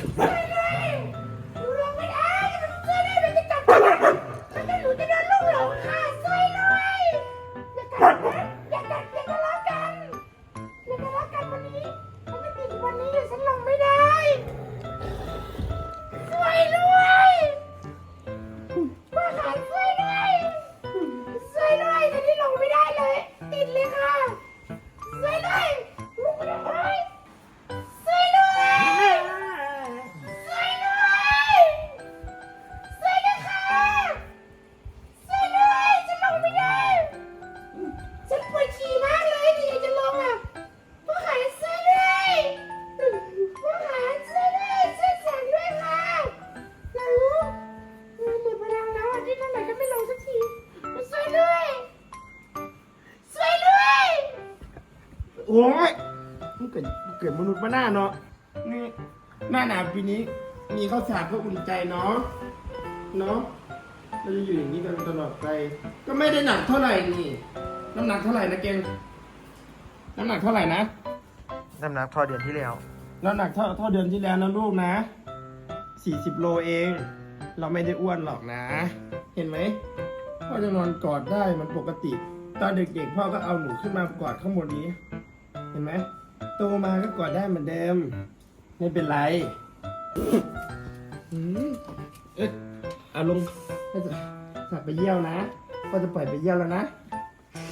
วยได้มันจะจับมัน โอ้ยมันเกิดเกิดมนุษย์มาหน้าเนาะนี่หน้าหนาวปีนี้ มีข้าวสารก็อุ่นใจเนาะเนาะเราจะอยู่อย่างนี้กันตลอดไป ก็ไม่ได้หนักเท่าไหร่นี่ น้ำหนักเท่าไหร่นะเกงน้ำหนักเท่าไหร่นะ น้ำหนักเทอเดือนที่แล้ว น้ำหนักเท่าเท่าเดือนที่แล้วนะลูกนะสี่สิบโลเอง เราไม่ได้อ้วนหรอกนะ เห็นไหมพ่อจะนอนกอดได้มันปกติ ตอนเด็กๆพ่อก็เอาหนูขึ้นมากอดข้างบนนี้ เห็นไหมโตมาก็กอดได้เหมือนเดิม ไม่เป็นไรอืมเอ๊ะเอาลงให้จะสับไปเยี่ยวนะพ่อจะปล่อยไปเยี่ยวแล้วนะ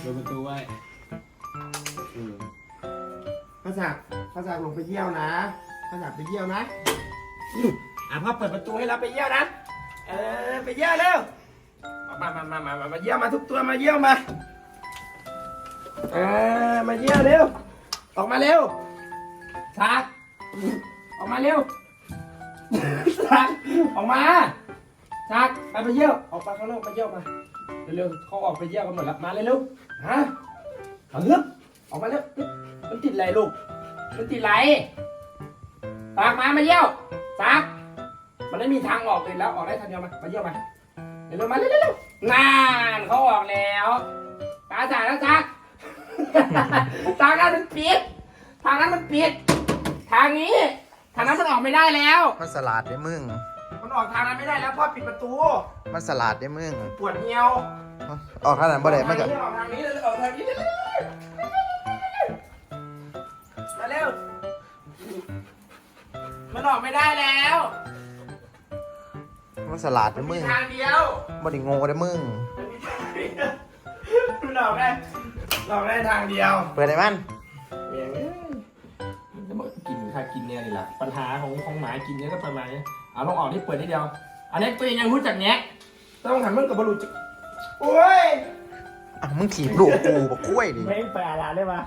เปิดประตูไว้อืมข้าศักดิ์ข้าศักดิ์ลงไปเยี่ยวนะข้าศักดิ์ไปเยี่ยวนะอืมอะพ่อเปิดประตูให้เราไปเยี่ยวนะ เออไปเยี่ยวเร็ว มามามามามามาเยี่ยวมาทุกตัวมาเยี่ยวมา เออมาเยี่ยวเร็ว ออกมาเร็วชักออกมาเร็วชักออกมาชักไปไปเยี่ยวออกไปข้างนอกไปเยี่ยวมาเร็วๆเขาออกไปเยี่ยวกันหมดแล้วมาเร็วๆฮะเอาฮึบออกมาเร็วฮึบมันติดอะไรลูกมันติดอะไรปากมามาเยี่ยวซักมันไม่มีทางออกเลยแล้วออกได้ทางเดียวมามาเยี่ยวมาเร็วๆมาเร็วๆนานเขาออกแล้วตาจ่าแล้วซัก ทางนั้นมันปิดทางนั้นมันปิด ทางนี้ ทางนั้นมันออกไม่ได้แล้ว มันสลัดได้มึง มันออกทางนั้นไม่ได้แล้วพ่อปิดประตู มันสลัดได้มึง ปวดเหี่ยวออกทางนั้นบ่ได้มันก็ออกทางนี้เลยออกทางนี้เลยมาเร็ว มันออกไม่ได้แล้ว มันสลัดได้มีมึงทางเดียวบ่ได้โง่ได้มึงมันมีทางเดียวมันออกได้ ออกได้ทางเดียวเปิดได้มันเมียงเอ้ยจะบอกกินค่ะกินเนี่ยนี่แหละปัญหาของของหมากินเนี่ยก็ประมาณนี้เอาลองออกที่เปิดนิดเดียว อันนี้ตัวเองยังรู้จักแงะต้องหันมันกับบรูจักโอ้ยอะมึงถีบลูกกูบอกกล้วยดิไม่แปลอะไรได้ปะ